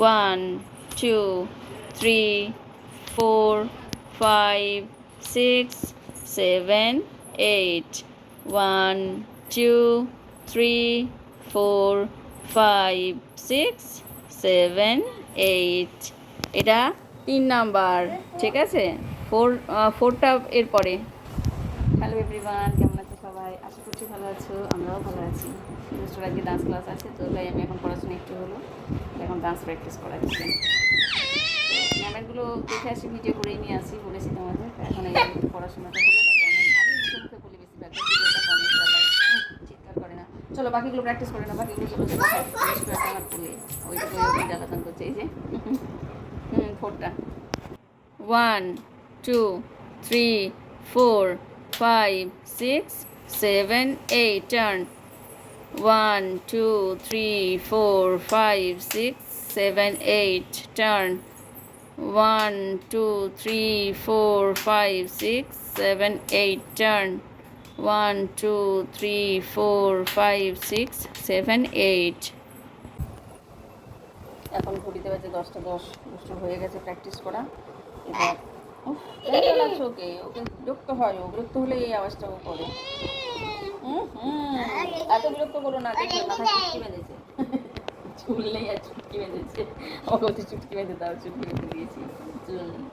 One two three four five six seven eight one two three four five six seven eight এটা তিন number, ঠিক আছে? Four ফোরটা এরপরে। হ্যালো এভরিওয়ান কেমন আছো সবাই? আশা করছি ভালো আছো, আমরাও ভালো আছি। মিস্টার আজকে ডান্স ক্লাস আছে, তো তাই আমি এখন পড়াশোনা একটু হলো। এখন ডান্স প্র্যাকটিস করাচ্ছি। তো ম্যামেরগুলো দেখে আসি ভিডিও করেই নিয়ে আসি বলেছি তোমাদের। এখন এই পড়াশোনাটা হলো আমি মুখে মুখে বলি বেশিরভাগ ভিডিওটা কমে চালাই চিৎকার করে না। চলো বাকিগুলো প্র্যাকটিস করে না বাকিগুলো চলো চলো আমার ওই জ্বালাতন করছে এই যে। হুম ফোরটা one two three four five six seven eight turn one two three four five six seven eight turn one two three four five six seven eight turn one two three four five six seven eight এখন ঘড়িতে বাজে দশটা দশ হয়ে গেছে practice করা। এবার ওকে ওকে বিরক্ত হয় ও বিরক্ত হলে এই আওয়াজটা ও করে। এত বিরক্ত করো না মাথায় চুটকি বেঁধেছে। আর চুটকি বেঁধেছে। বলছে চুটকি বেঁধে দাও চুটকি বেঁধে দিয়েছি। চুল। নেই।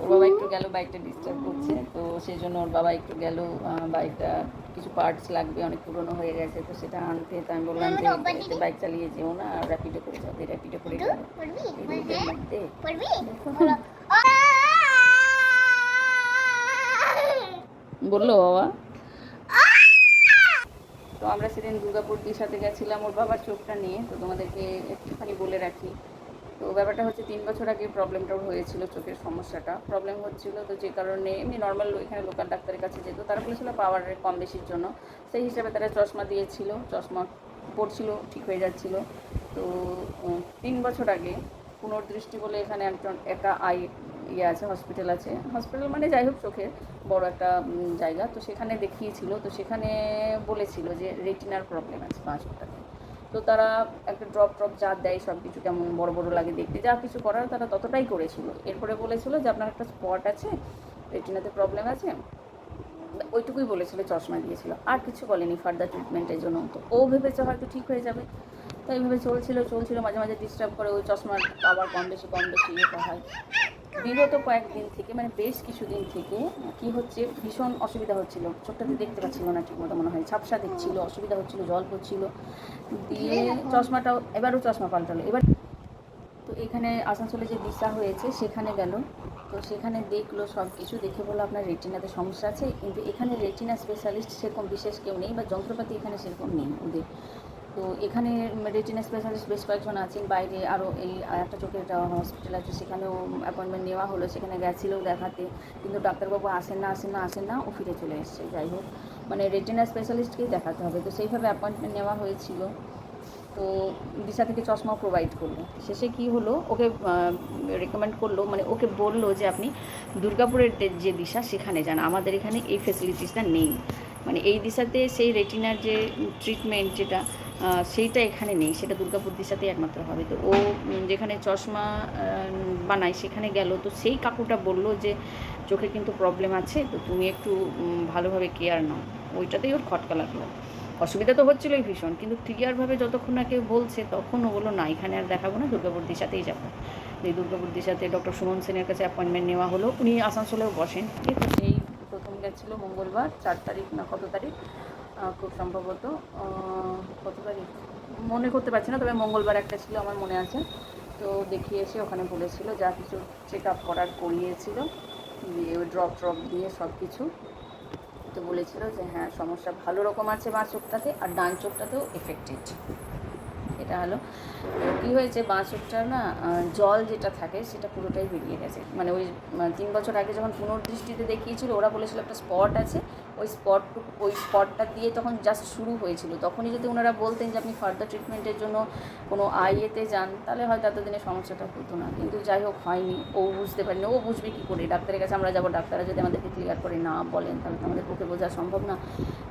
ওর বাবা একটু গেল বাইকটা ডিস্টার্ব করছে তো সেই জন্য ওর বাবা একটু গেল বাইকটা কিছু পার্টস লাগবে অনেক পুরনো হয়ে গেছে তো সেটা আনতে তো আমি বললাম যে বাইক চালিয়ে যেও না আর র্যাপিডো করে যাবে র্যাপিডো করে যাবে এই রোদের মধ্যে বলল বাবা। তো আমরা সেদিন দুর্গাপুর সাথে গেছিলাম, ওর বাবার চোখটা নিয়ে। তো তোমাদেরকে একটুখানি বলে রাখি। তো ব্যাপারটা হচ্ছে তিন বছর আগে প্রবলেমটা হয়েছিল চোখের সমস্যাটা। প্রবলেম হচ্ছিল তো যে কারণে এমনি নর্মাল এখানে লোকাল ডাক্তারের কাছে যেত। তারা বলেছিল পাওয়ারের কম বেশির জন্য। সেই হিসাবে তারা চশমা দিয়েছিল। চশমা পড়ছিল ঠিক হয়ে যাচ্ছিল। তো তিন বছর আগে পুনর্দৃষ্টি বলে এখানে একজন একটা আই ইয়ে আছে হসপিটাল আছে। হসপিটাল মানে যাই হোক চোখের বড় একটা জায়গা। তো সেখানে দেখিয়েছিল, তো সেখানে বলেছিল যে রেটিনার প্রবলেম আছে পাঁচটাতে তো তারা একটা ড্রপ ড্রপ যা দেয় সব কিছু কেমন বড় বড় লাগে দেখতে। যা কিছু করার তারা ততটাই করেছিল। এরপরে বলেছিল যে আপনার একটা স্পট আছে, রেটিনাতে প্রবলেম আছে। ওইটুকুই বলেছিল, চশমা দিয়েছিল। আর কিছু বলেনি ফার্দার ট্রিটমেন্টের জন্য। তো ও ভেবেছে হয়তো ঠিক হয়ে যাবে। তো এইভাবে চলছিল চলছিল, মাঝে মাঝে ডিস্টার্ব করে ওই চশমার আবার কম বেশি কম বেশি ইয়েটা হয়। বিগত কয়েকদিন থেকে মানে বেশ কিছুদিন থেকে, কি হচ্ছে, ভীষণ অসুবিধা হচ্ছিল। চোখটাতে দেখতে পাচ্ছিল না ঠিকমতো মনে হয়, ঝাপসা দেখছিল অসুবিধা হচ্ছিল, জল পড়ছিল দিয়ে চশমাটাও, এবারও চশমা পাল্টালো। এবার তো এখানে আসানসোলে যে দিশা হয়েছে, সেখানে গেল। তো সেখানে দেখল সব কিছু দেখে বলো আপনার রেটিনাতে সমস্যা আছে, কিন্তু এখানে রেটিনা স্পেশালিস্ট সেরকম বিশেষ কেউ নেই বা যন্ত্রপাতি এখানে সেরকম নেই ওদের। তো এখানে রেটিনা স্পেশালিস্ট বেশ কয়েকজন আছেন। বাইরে আরও এই একটা চোখের হসপিটাল আছে, সেখানেও অ্যাপয়েন্টমেন্ট নেওয়া হলো, সেখানে গেছিল দেখাতে। কিন্তু ডাক্তারবাবু আসেন না আসেন না আসেন না, ও ফিরে চলে এসছে। যাই হোক মানে রেটিনা স্পেশালিস্টকেই দেখাতে হবে। তো সেইভাবে অ্যাপয়েন্টমেন্ট নেওয়া হয়েছিল। তো দিশা থেকে চশমাও প্রোভাইড করল। শেষে কি হলো, ওকে রেকমেন্ড করল মানে ওকে বলল যে আপনি দুর্গাপুরের যে- দিশা, সেখানে যান। আমাদের এখানে এই ফেসিলিটিসটা নেই। মানে এই দিশাতে সেই রেটিনার যে ট্রিটমেন্ট যেটা সেইটা এখানে নেই, সেটা দুর্গাপুর দিশাতেই একমাত্র হবে। তো ও যেখানে চশমা বানায়, সেখানে গেল। তো সেই কাকুটা বলল যে, চোখে কিন্তু প্রবলেম আছে, তো তুমি একটু ভালোভাবে কেয়ার নাও। ওইটাতেই ওর খটকা লাগল। অসুবিধা তো হচ্ছিলোই ভীষণ, কিন্তু ক্লিয়ারভাবে যতক্ষণ না কেউ বলছে, তখন ও বলল, না, এখানে আর দেখাবো না দুর্গাপুর সাথেই যাব। এই দুর্গাপুর সাথে ডক্টর সুমন সেনের কাছে অ্যাপয়েন্টমেন্ট নেওয়া হলো। উনি আসানসোলেও বসেন। ঠিক আছে এই প্রথম গেছিল মঙ্গলবার, চার তারিখ না কত তারিখ? খুব সম্ভবত কত তারিখ মনে করতে পারছি না, তবে মঙ্গলবার একটা ছিল আমার মনে আছে। তো দেখিয়ে এসে ওখানে বলেছিল, যা কিছু চেক আপ করার করিয়েছিল, দিয়ে ড্রপ ড্রপ দিয়ে সব কিছু। তো বলেছিল যে হ্যাঁ সমস্যা ভালো রকম আছে বাঁ চোখটাতে, আর ডান চোখটাতেও এফেক্টেড এটা হলো। কী হয়েছে, বাঁ চোখটার না জল যেটা থাকে সেটা পুরোটাই বেরিয়ে গেছে। মানে ওই মানে তিন বছর আগে যখন পুনর্দৃষ্টিতে দেখিয়েছিল, ওরা বলেছিল একটা স্পট আছে ওই স্পট ওই স্পটটা দিয়ে তখন জাস্ট শুরু হয়েছিল। তখনই যদি ওনারা বলতেন যে আপনি ফার্দার ট্রিটমেন্টের জন্য কোনো আইএতে যান, তাহলে হয়তো এতদিনে সমস্যাটা হতো না। কিন্তু যাই হোক, হয়নি। ও বুঝতে পারেনি। ও বুঝবে কী করে? ডাক্তারের কাছে আমরা যাব। ডাক্তাররা যদি আমাদেরকে ক্লিয়ার করে না বলেন, তাহলে তো আমাদের পক্ষে বোঝা সম্ভব না।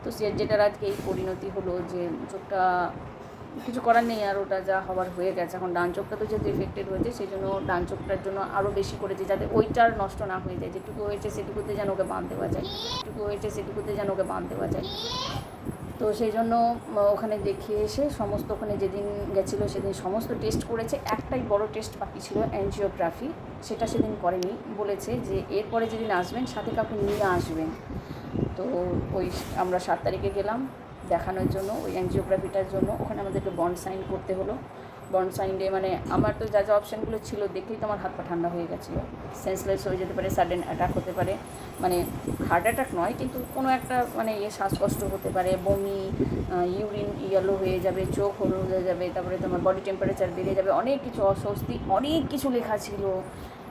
তো সে যেটার আজকে এই পরিণতি হলো যে চোখটা কিছু করার নেই আর ওটা যা হওয়ার হয়ে গেছে। এখন ডান চোখটা তো যেহেতু এফেক্টেড হয়েছে, সেই জন্য ডান চোখটার জন্য আরও বেশি করেছে যাতে ওইটার নষ্ট না হয়ে যায়। যেটুকু হয়েছে সেটুকুতে যেন ওকে বাঁধ দেওয়া যায়। যেটুকু হয়েছে সেটুকুতে যেন ওকে বাঁধ দেওয়া যায়। তো সেই জন্য ওখানে দেখিয়ে এসে সমস্ত ওখানে যেদিন গেছিল সেদিন সমস্ত টেস্ট করেছে। একটাই বড় টেস্ট বাকি ছিল অ্যানজিওগ্রাফি সেটা সেদিন করেনি। বলেছে যে এরপরে যেদিন আসবেন, সাথে কাউকে নিয়ে আসবেন। তো ওই আমরা সাত তারিখে গেলাম। দেখানোর জন্য, ওই অ্যানজিওগ্রাফিটার জন্য। ওখানে আমাদেরকে বন্ড সাইন করতে হলো। বন্ড সাইনে মানে আমার তো যা যা অপশানগুলো ছিল, দেখেই তো আমার হাত পা ঠান্ডা হয়ে গেছিল সেন্সলেস হয়ে যেতে পারে সাডেন অ্যাটাক হতে পারে। মানে হার্ট অ্যাটাক নয়, কিন্তু কোনো একটা মানে ইয়ে শ্বাসকষ্ট হতে পারে, বমি ইউরিন ইয়েলো হয়ে যাবে, চোখ হলুদ হয়ে যাবে, তারপরে তোমার বডি টেম্পারেচার বেড়ে যাবে, অনেক কিছু অস্বস্তি, অনেক কিছু লেখা ছিল।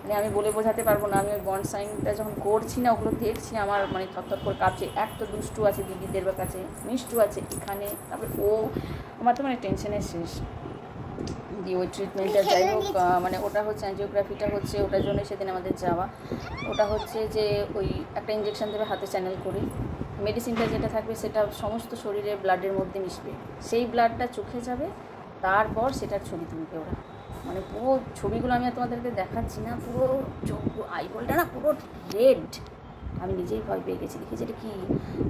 মানে আমি বলে বোঝাতে পারব না আমি ওই বন্ড সাইনটা যখন করছি না ওগুলো দেখছি আমার মানে থরথর করে কাঁপছে। এক তো দুষ্টু আছে দিদিদের কাছে মিষ্টু আছে এখানে তারপরে ও আমার তো মানে টেনশনের শেষ। দিয়ে ওই ট্রিটমেন্টটা যাই হোক মানে ওটা হচ্ছে অ্যাঞ্জিওগ্রাফিটা হচ্ছে ওটার জন্য সেদিন আমাদের যাওয়া। ওটা হচ্ছে যে ওই একটা ইঞ্জেকশন দেবে হাতে চ্যানেল করে। মেডিসিনটা যেটা থাকবে সেটা সমস্ত শরীরে ব্লাডের মধ্যে মিশবে। সেই ব্লাডটা চোখে যাবে তারপর সেটার ছবি তুলবে ওরা। মানে পুরো ছবিগুলো আমি আর তোমাদেরকে দেখাচ্ছি না, পুরো চোখ আইবলটা না পুরো রেড আমি নিজেই ভয় পেয়ে গেছি দেখি যেটা কী?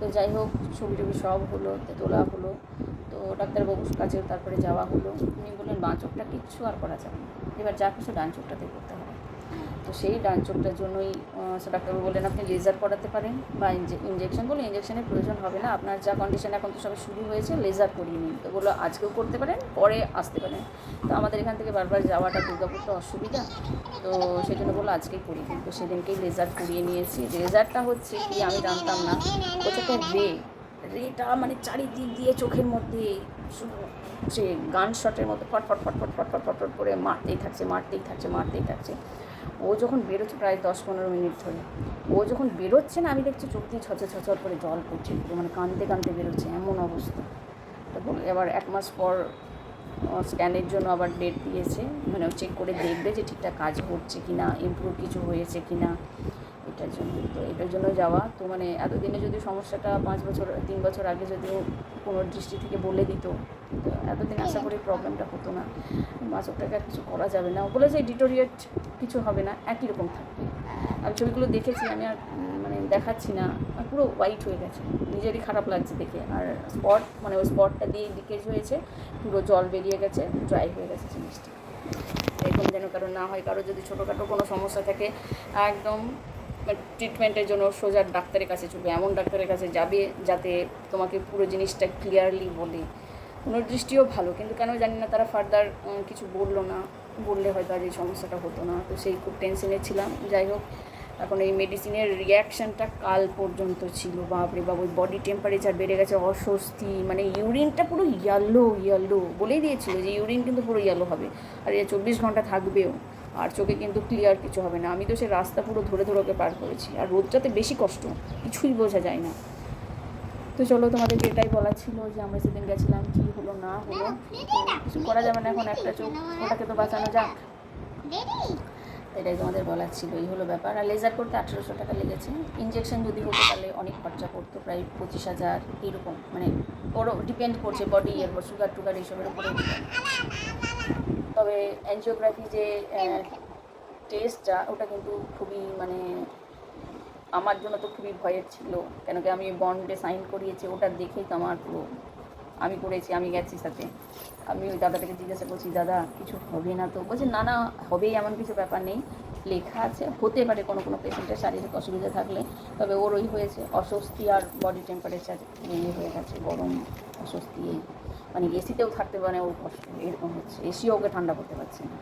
তো যাই হোক, ছবি টবি সব হলো তোলা হলো। তো ডাক্তারবাবুর কাছে তারপরে যাওয়া হলো। উনি বললেন, বাঁ চোখটা কিচ্ছু আর করা যাবে না। এবার যা কিছু ডান চোখটাতে করতে হবে। তো সেই ডান চোখটার জন্যই ডাক্তারবাবু বললেন, আপনি লেজার করাতে পারেন বা ইঞ্জেকশন বলে ইঞ্জেকশনের প্রয়োজন হবে না। আপনার যা কন্ডিশন এখন তো সবে শুরু হয়েছে লেজার করিয়ে নিন। তো বলল, আজকেও করতে পারেন, পরে আসতে পারেন। তো আমাদের এখান থেকে বারবার যাওয়াটা দুর্গাপুর তো অসুবিধা। তো সেই জন্য বলল, আজকেই করি তো সেদিনকেই লেজার করিয়ে নিয়েছি। লেজারটা হচ্ছে কি, আমি জানতাম না প্রচুরটা রে, রেটা মানে চারিদিক দিয়ে চোখের মধ্যে শুধু সে গান শটের মতো ফটফট ফটফট ফটফট ফটফট করে মারতেই থাকছে মারতেই থাকছে মারতেই থাকছে। ও যখন বেরোচ্ছে প্রায় দশ পনেরো মিনিট ধরে। ও যখন বেরোচ্ছে না, আমি দেখছি চোখ দিয়ে ছচর ছচর করে জল পড়ছে মানে কাঁদতে কাঁদতে বেরোচ্ছে, এমন অবস্থা। তারপর এবার এক মাস পর স্ক্যানের জন্য আবার ডেট দিয়েছে মানে চেক করে দেখবে যে ঠিকঠাক কাজ করছে কি না ইমপ্রুভ কিছু হয়েছে কি না এটার জন্য। তো এটার জন্য যাওয়া। তো মানে এতদিনে যদি সমস্যাটা পাঁচ বছর, তিন বছর আগে যদিও কোনো দৃষ্টি থেকে বলে দিত এতদিন আশা করি প্রবলেমটা হতো না। মাছকটাকে আর কিছু করা যাবে না। ও বলেছে ডিটোরিয়েট কিছু হবে না, একই রকম থাকবে। আমি ছবিগুলো দেখেছি, আমি আর মানে দেখাচ্ছি না। পুরো হোয়াইট হয়ে গেছে। নিজেরই খারাপ লাগছে দেখে। আর স্পট মানে ওই স্পটটা দিয়ে লিকেজ হয়েছে। পুরো জল বেরিয়ে গেছে ড্রাই হয়ে গেছে জিনিসটা। এরকম যেন কারও না হয়, কারও যদি ছোটোখাটো কোনো সমস্যা থাকে, একদম ট্রিটমেন্টের জন্য সোজা ডাক্তারের কাছে চলবে, এমন ডাক্তারের কাছে যাবে যাতে তোমাকে পুরো জিনিসটা ক্লিয়ারলি বলে। দৃষ্টিও ভালো, কিন্তু কেন জানি না তারা ফার্দার কিছু বলল না, বললে হয়তো আজ এই সমস্যাটা হতো না। তো সেই খুব টেনশনে ছিলাম, যাই হোক, এখন এই মেডিসিনের রিয়াকশানটা কাল পর্যন্ত ছিল। বাপরে বাবু ওই বডি টেম্পারেচার বেড়ে গেছে, অস্বস্তি মানে ইউরিনটা পুরো ইয়েলো ইয়েলো বলেই দিয়েছিল যে ইউরিন কিন্তু পুরো ইয়েলো হবে। আর এ চব্বিশ ঘণ্টা থাকবেও। আর চোখে কিন্তু ক্লিয়ার কিছু হবে না। আমি তো সে রাস্তা পুরো ধরে ধরে ওকে পার করেছি। আর রোদটাতে বেশি কষ্ট কিছুই বোঝা যায় না। তো চলো তোমাদেরকে এটাই বলা ছিল যে আমরা সেদিন গেছিলাম কী হলো না হলো। কিছু করা যাবে না এখন একটা চোখ ওটাকে তো বাঁচানো যাক। এটাই তোমাদের বলার ছিল এই হলো ব্যাপার। আর লেজার করতে আঠেরোশো টাকা লেগেছে। ইঞ্জেকশন যদি হতো তাহলে অনেক খরচা পড়তো প্রায় পঁচিশ হাজার এইরকম। মানে ওরও ডিপেন্ড করছে বডি এর উপর সুগার টুগার এইসবের উপরে। তবে অ্যানজিওগ্রাফি যে টেস্টটা ওটা কিন্তু খুবই মানে আমার জন্য তো খুবই ভয়ের ছিল। কেন কি আমি বন্ডে সাইন করিয়েছি ওটা দেখেই তো আমার পুরো আমি করেছি আমি গেছি সাথে। আমি ওই দাদাটাকে জিজ্ঞাসা করছি দাদা কিছু হবে না তো? বলছে না না হবেই এমন কিছু ব্যাপার নেই। লেখা আছে হতে পারে কোনো কোনো পেশেন্টের শারীরিক অসুবিধা থাকলে তবে ওর ওই হয়েছে অস্বস্তি আর বডি টেম্পারেচার ইয়ে হয়ে গেছে গরম অস্বস্তি এই। মানে এসিতেও থাকতে পারে ওর কষ্ট এরকম হচ্ছে এসিও ওকে ঠান্ডা করতে পারছে না।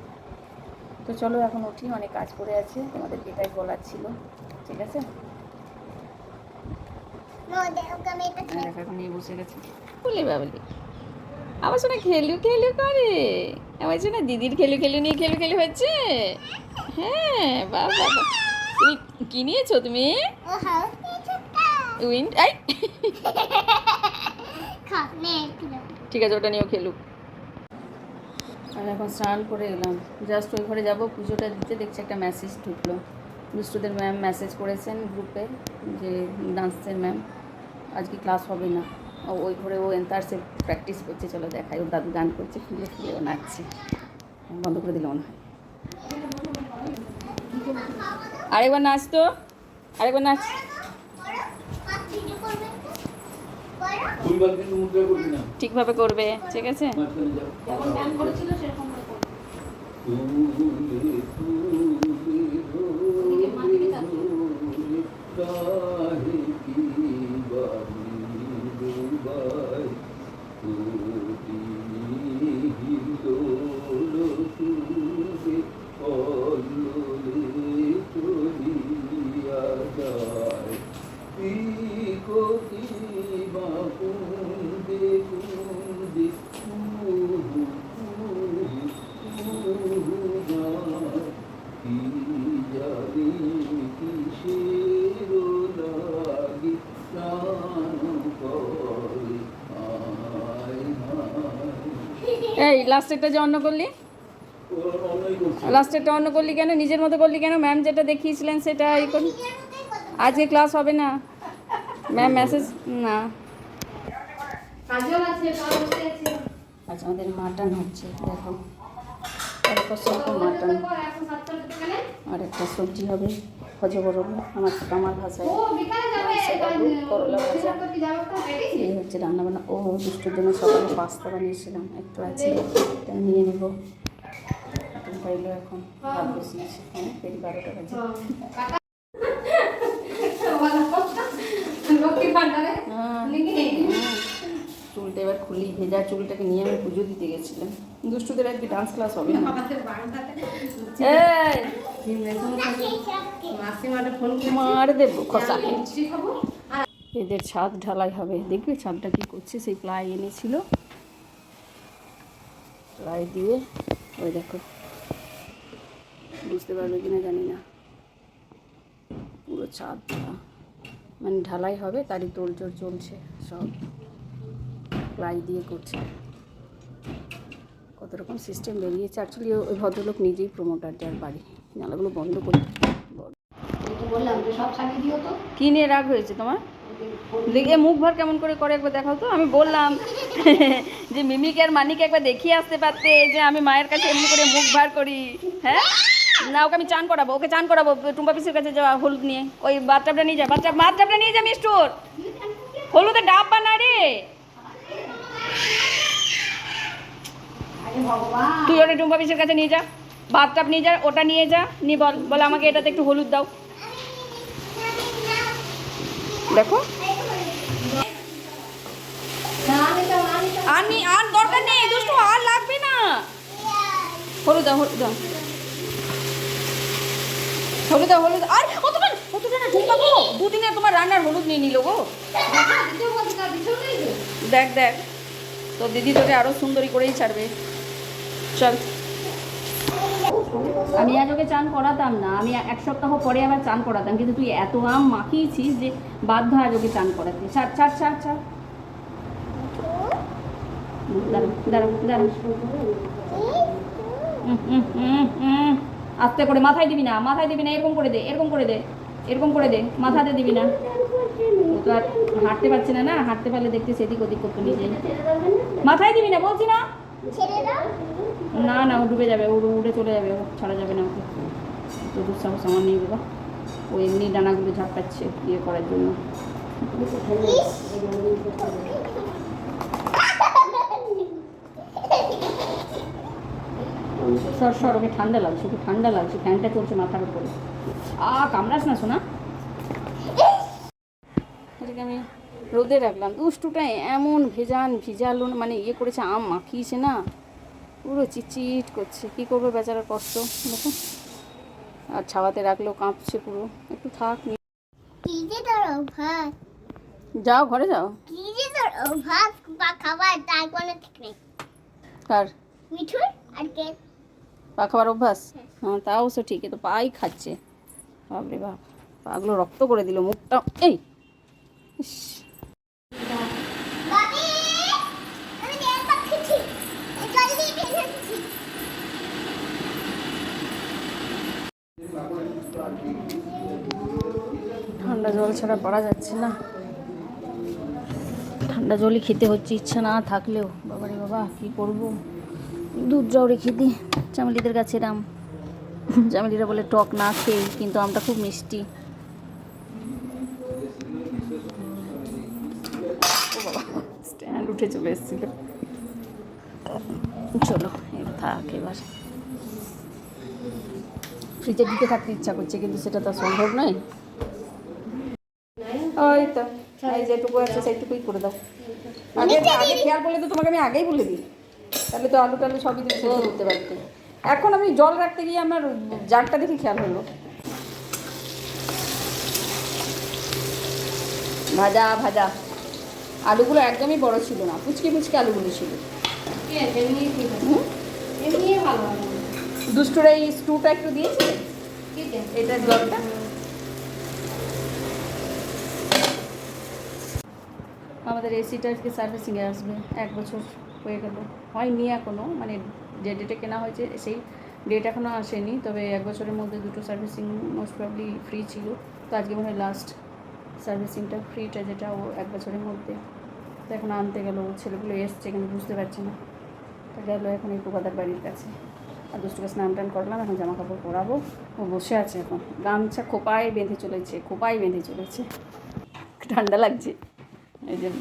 তো চলো এখন উঠি অনেক কাজ করে আছে তোমাদের এটাই বলার ছিল ঠিক আছে? দেখো এখন নিয়ে বসে গেছে। বলে বাবলি। আমার সঙ্গে খেলু খেলু করে। আমার সঙ্গে দিদির খেলু খেলু নিয়ে খেলু খেলু হচ্ছে। হ্যাঁ বাবা বাবা তুমি কি নিয়েছো তুমি? উইন্ড আই ঠিক আছে, ওটা নিয়েও খেলুক। আর এখন স্নান করে এলাম। জাস্ট ওই ঘরে যাব, পুজোটা দিতে দেখছি একটা মেসেজ ঢুকলো। দুষ্টুদের ম্যাম মেসেজ করেছেন গ্রুপে যে ডান্সের ম্যাম আজকে ক্লাস হবে না। ও, ওই ঘরে ও এন্টার্সে প্র্যাকটিস করছে, চলো দেখাই। ওর দাদু গান করছে, ফুলে ফুলে ও নাচছে। বন্ধ করে দিল মনে হয়। আরেকবার নাচ তো, আরেকবার নাচ পরিবার কিন্তু মুদ্রা করবি না ঠিকভাবে করবে ঠিক আছে? মাঝখানে এই লাস্টেরটা যে অন্য করলি? লাস্টেরটা অন্য করলি কেন? নিজের মতো করলি কেন? ম্যাম যেটা দেখিয়েছিলেন সেটা এই করলি আজকে ক্লাস হবে না। ম্যাম মেসেজ না। আজ আমাদের মাটন হচ্ছে দেখো। অল্প স্বল্প মাটন আর একটা সবজি হবে। হজবরল আমার আমার ভাষায়। আলু, করলা ভাজা। এই হচ্ছে রান্নাবান্না। ও দুষ্টুর জন্য সকালে পাস্তা বানিয়েছিলাম একটু আছে নিয়ে নেব। এখন পাইলো এখন ভাত বসিয়েছি। হ্যাঁ বারোটা বাজে লক্ষ্মী ভান্ডারে হ্যাঁ লিখে হুম। চুলটা এবার খুলি ভেজা চুলটাকে নিয়ে আমি পুজো দিতে গেছিলাম। দুষ্টুদের আজকে ডান্স ক্লাস হবে না। মার দেবো খসা। এদের ছাদ ঢালাই হবে। দেখবে ছাদটা কি করছে? সেই প্লাই এনেছিল। প্লাই দিয়ে ওই দেখো। বুঝতে পারবে কিনা জানি না। পুরো ছাদটা মানে ঢালাই হবে তারই তোড়জোড় চলছে সব। প্লাই দিয়ে করছে। কত রকম সিস্টেম বেরিয়েছে। অ্যাকচুয়ালি ওই ভদ্রলোক নিজেই প্রমোটার যার বাড়ি। জানালাগুলো বন্ধ করে বললাম যে সব সাজিয়ে দিও তো। কী নিয়ে রাগ হয়েছে তোমার? দেখে মুখ ভর কেমন করে করে একবার দেখাও তো। আমি বললাম যে মিমিকে আর মানিকে একবার দেখিয়ে আসতে পারতে যে আমি মায়ের কাছে এমনি করে মুখ ভার করি। হ্যাঁ? না ওকে আমি চান করাবো ওকে চান করাবো টুম্পা পিসির কাছে যাওয়া হলুদ নিয়ে। ওই বাথটাবটা নিয়ে যা বাচ্চা বাথটাবটা নিয়ে যা মিষ্টুর। হলুদের ডাব্বা না রে। তুই ওটা টুম্পা পিসির কাছে নিয়ে যা বাথটাব নিয়ে যা ওটা নিয়ে যা নি বল বলে আমাকে এটাতে একটু হলুদ দাও। দেখো। আর নি আর দরকার নেই দুষ্টু আর লাগবে না। হলুদ দাও হলুদ দাও। হলুদ দাও হলুদ আর অতটা অতটা না ঢুকা গো দুদিনে তোমার রান্নার হলুদ নিয়ে নিল গো। দেখ দেখ। তো দিদি তোকে আরও সুন্দরী করেই ছাড়বে। চল। আমি আজ ওকে চান করাতাম না, আমি এক সপ্তাহ পরে আবার চান করাতাম, কিন্তু তুই এত আম মাখিয়েছিস যে বাধ্য আজ ওকে চান করাতে। ছাড় ছাড় ছাড় ছাড়। আস্তে করে মাথায় দিবি না, মাথায় দিবি না, এরকম করে দে, এরকম করে দে, এরকম করে দে, মাথাতে দিবি না। তো আর হাঁটতে পারছে না না হাঁটতে পারলে দেখতে সেদিক ওদিক করতে নিজে মাথায় দিবি না বলছি না? না না ও ডুবে যাবে ও উড়ে চলে যাবে ও ছাড়া যাবে না ওকে। তো দুঃসাহস আমার নেই বাবা। ও এমনি ডানাগুলো ঝাপটাচ্ছে ইয়ে করার জন্য। সর সর ওকে ঠান্ডা লাগছে ওকে ঠান্ডা লাগছে ফ্যানটা চলছে মাথার উপরে। আ কামড়াস না শোনা এটাকে আমি রোদে রাখলাম। দুষ্টুটাই এমন ভেজান ভিজালো মানে ইয়ে করেছে আম মাখিয়েছে না? পুরো চিটচিট করছে। কী করবে বেচারা কষ্ট? দেখো। আর ছাওয়াতে রাখলেও কাঁপছে পুরো। একটু থাক যাও ঘরে যাও। কার? পা খাবার অভ্যাস? হ্যাঁ। তাও অবশ্য ঠিক তো পাই খাচ্ছে। বাপরে বাপ পাগুলো রক্ত করে দিল মুখটা। এই! ঠান্ডা জল ছাড়া পড়া যাচ্ছে না। ঠান্ডা জলই খেতে হচ্ছে, ইচ্ছা না থাকলেও। বাবারে বাবা, কী করব? দুধটাও রেখে দিই চামেলিদের কাছে এরাম চামেলিরা বলে টক না খেয়ে, কিন্তু আমটা খুব মিষ্টি। উঠে চলে এসেছিল। চলো এবার থাক এবার। ফ্রিজে দিকে থাকতে ইচ্ছা করছে কিন্তু সেটা তো সম্ভব নয়। ওই তো এই যেটুকু আছে সেইটুকুই করে দাও। আগে আগে খেয়াল করলে তো তোমাকে আমি আগেই বলে দিই। তাহলে তো আলু টালু সবই তুমি সেদ্ধ করতে পারতে। এখন আমি জল রাখতে গিয়ে আমার জারটা দেখে খেয়াল হলো। ভাজা ভাজা। আলুগুলো একদমই বড় ছিল না পুচকে পুচকে আলুগুলো ছিল। দুষ্টুর এই স্টুটা একটু দিয়েছে? ঠিক এটা জলটা? আমাদের এসিটা আজকে সার্ভিসিংয়ে আসবে এক বছর হয়ে গেল। হয়নি এখনও মানে যে ডেটে কেনা হয়েছে সেই ডেট এখনও আসেনি তবে এক বছরের মধ্যে দুটো সার্ভিসিং মোস্ট প্রবলি ফ্রি ছিল। তো আজকে মনে হয় লাস্ট সার্ভিসিংটা ফ্রিটা যেটা ও এক বছরের মধ্যে তো এখন আনতে গেলো ছেলেগুলো এসছে কিন্তু বুঝতে পারছে না। তো গেলো এখন এই পোকাদার বাড়ির কাছে। আর দুষ্টুকে স্নান টান করলাম এখন জামা কাপড় পরাবো। ও বসে আছে এখন। গামছা খোপায় বেঁধে চলেছে খোপায় বেঁধে চলেছে। ঠান্ডা লাগছে। এই জন্য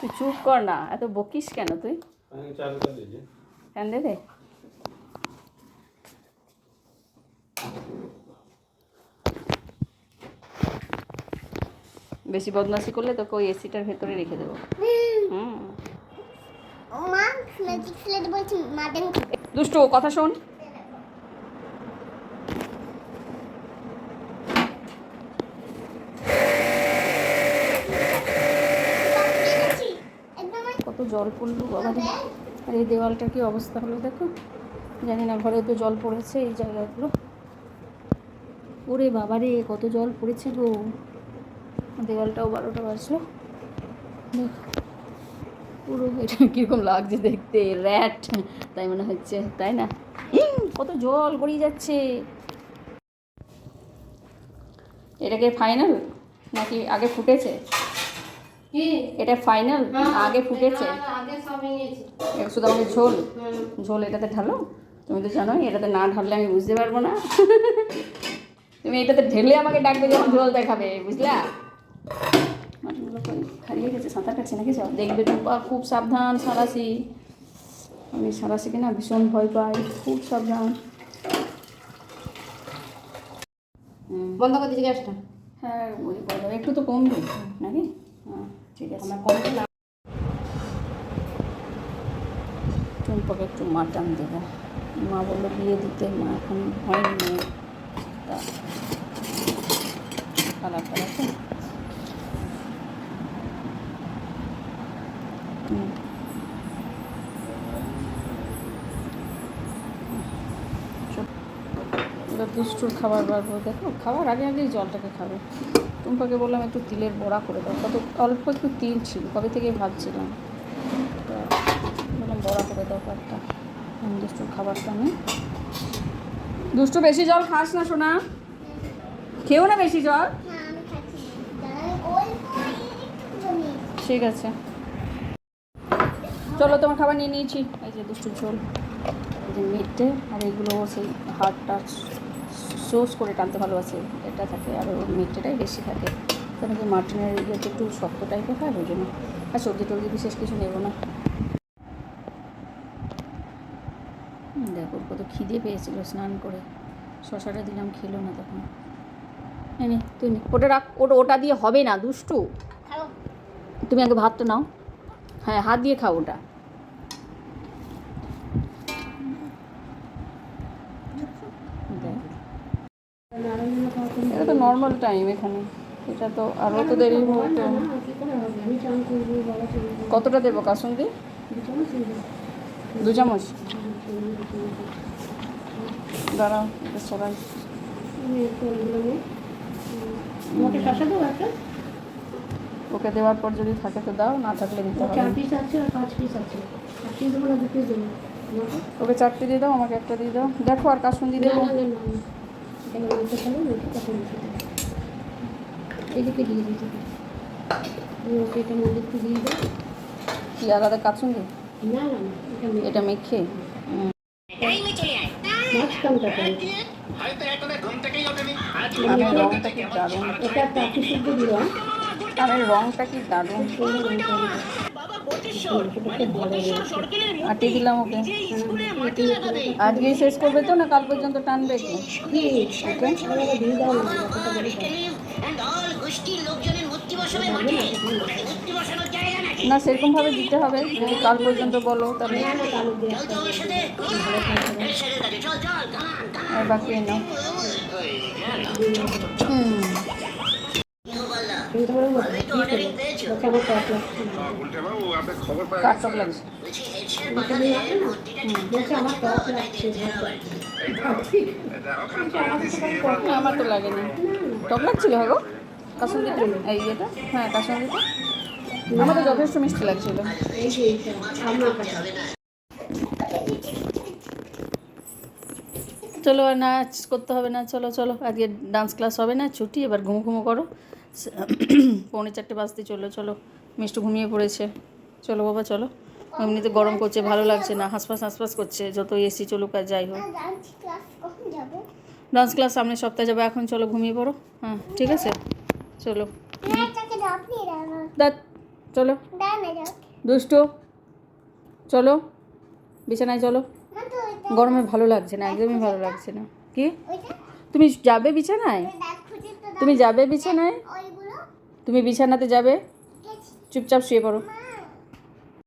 তুই চুপ কর না এত বকিস কেন তুই? ফ্যান দে। বেশি বদমাশি করলে তোকে ওই এসিটার ভেতরে রেখে দেবো। দুষ্টু, কথা শোন। কত জল পড়ল বাবা। আর এই দেওয়ালটার কি অবস্থা হলো দেখো। জানি না, ঘরে তো জল পড়েছে এই জায়গাগুলো। ওরে বাবারে কত জল পড়েছে গো। দেওয়ালটাও বারোটা বাজলো। পুরো এটা কীরকম লাগছে দেখতে র্যাট। তাই মনে হচ্ছে তাই না? কত জল গড়িয়ে যাচ্ছে। এটাকে ফাইনাল নাকি আগে ফুটেছে? এটা ফাইনাল আগে ফুটেছে? শুধু আমাকে ঝোল? ঝোল এটাতে ঢালো? তুমি তো জানোই এটাতে না ঢাললে আমি বুঝতে পারব না। তুমি এটাতে ঢেলে আমাকে ডাকবে যখন ঝোল দেখাবে বুঝলা? মাটনগুলো হারিয়ে গেছে সাঁতার কাছে নাকি সব? দেখবে টুম্পা খুব সাবধান সারাসি আমি সারাসিকে না ভীষণ ভয় পাই খুব সাবধান। বন্ধ করে দিচ্ছি গ্যাসটা। হ্যাঁ ওই একটু তো কমবে নাকি? হ্যাঁ ঠিক আছে। আমার কম টুম্পাকে একটু মাটন দেবো। মা বলল বিয়ে দিতে মা এখন হয়নি। তা কালার কালার এবার দুষ্টুর খাবার বাড়বো দেখো। খাবার আগে আগেই জলটাকে খাবে। টুম্পাকে বললাম একটু তিলের বড়া করে দাও। কত, অল্প একটু তিল ছিল, কবে থেকে ভাবছিলাম বললাম বড়া করে দাও কয়েকটা। দুষ্টুর খাবারটা আমি দুষ্টু, বেশি জল খাস না শোনা খেও না বেশি জল। ঠিক আছে। চলো, তোমার খাবার নিয়ে নিয়েছি। এই যে দুষ্টু ঝোল। এই যে মিটে, আর এগুলো ও সেই হাড়টা সোস করে টানতে ভালোবাসে। এটা থাকে আর ওর মিটটাই বেশি থাকে। কারণ কি মাটনের ইয়েটা একটু শক্ত টাইপের হয় ওই জন্য। আর সবজি টবজি বিশেষ কিছু নেব না। দেখো কত খিদে পেয়েছিল স্নান করে। শশাটা দিলাম খেলো না তখন। এই নে, তুই ওটা রাখ ওটা ওটা দিয়ে হবে না দুষ্টু। তুমি আগে ভাতটা নাও। হ্যাঁ হাত দিয়ে খাও ওটা। নর্মাল টাইম এখানে। এটা তো আরও তো দেরি হবে তো কি করে হবে আমি চান করব বাবা চলে যাবে কতটা দেবো কাসুন্দি? দু চামচ। দাঁড়াও এটা সরাই। একটা? ওকে দেওয়ার পর যদি থাকে তো দাও না থাকলে দিতে হবে? ওকে চারটে দিয়ে দাও আমাকে একটা দিয়ে দাও। দেখো আর কাসুন্দি দেবো না, না, না, এবার উল্টে ফেলো উল্টে তখন উল্টে দাও। এদিকে দিয়ে দিতে ওকে এটা মধ্যে একটু দিয়ে দাও কি আলাদা কাচুন্দি না না এটা মেখে- রংটা কি দারুণ এটা টাকি শুদ্ধ দিলাম কানের রংটা কি দারুণ। আটে দিলাম ওকে। আজকেই শেষ করবে তো না কাল পর্যন্ত টানবে কি? ঠিক না সেরকম ভাবে দিতে হবে। যদি কাল পর্যন্ত বলো তাহলে বাকি নাও। হুম। লাগছে আমার তো লাগেনি। টক লাগছিল হ্যাঁ এই ইয়েটা হ্যাঁ কাসন্দিটা আমার তো যথেষ্ট মিষ্টি লাগছিল। চলো আর নাচ করতে হবে না চলো চলো। আজকে ডান্স ক্লাস হবে না ছুটি এবার ঘুমো ঘুমো করো। পৌনে চারটে বাজতে চলো চলো। মিষ্টি ঘুমিয়ে পড়েছে। চলো বাবা চলো। এমনিতে গরম করছে ভালো লাগছে না হাঁসফাঁস হাঁসফাঁস করছে। যত এসি চলুক আর যাই হোক। ডান্স ক্লাস সামনের সপ্তাহে যাবে এখন চলো ঘুমিয়ে পড়ো। হ্যাঁ ঠিক আছে? চলো। দাঁত চলো। দুষ্ট চলো। বিছানায় চলো। গরমে ভালো লাগছে না একদমই ভালো লাগছে না। কি? তুমি যাবে বিছানায়? তুমি যাবে বিছানায়? তুমি বিছানাতে যাবে? চুপচাপ শুয়ে পড়ো।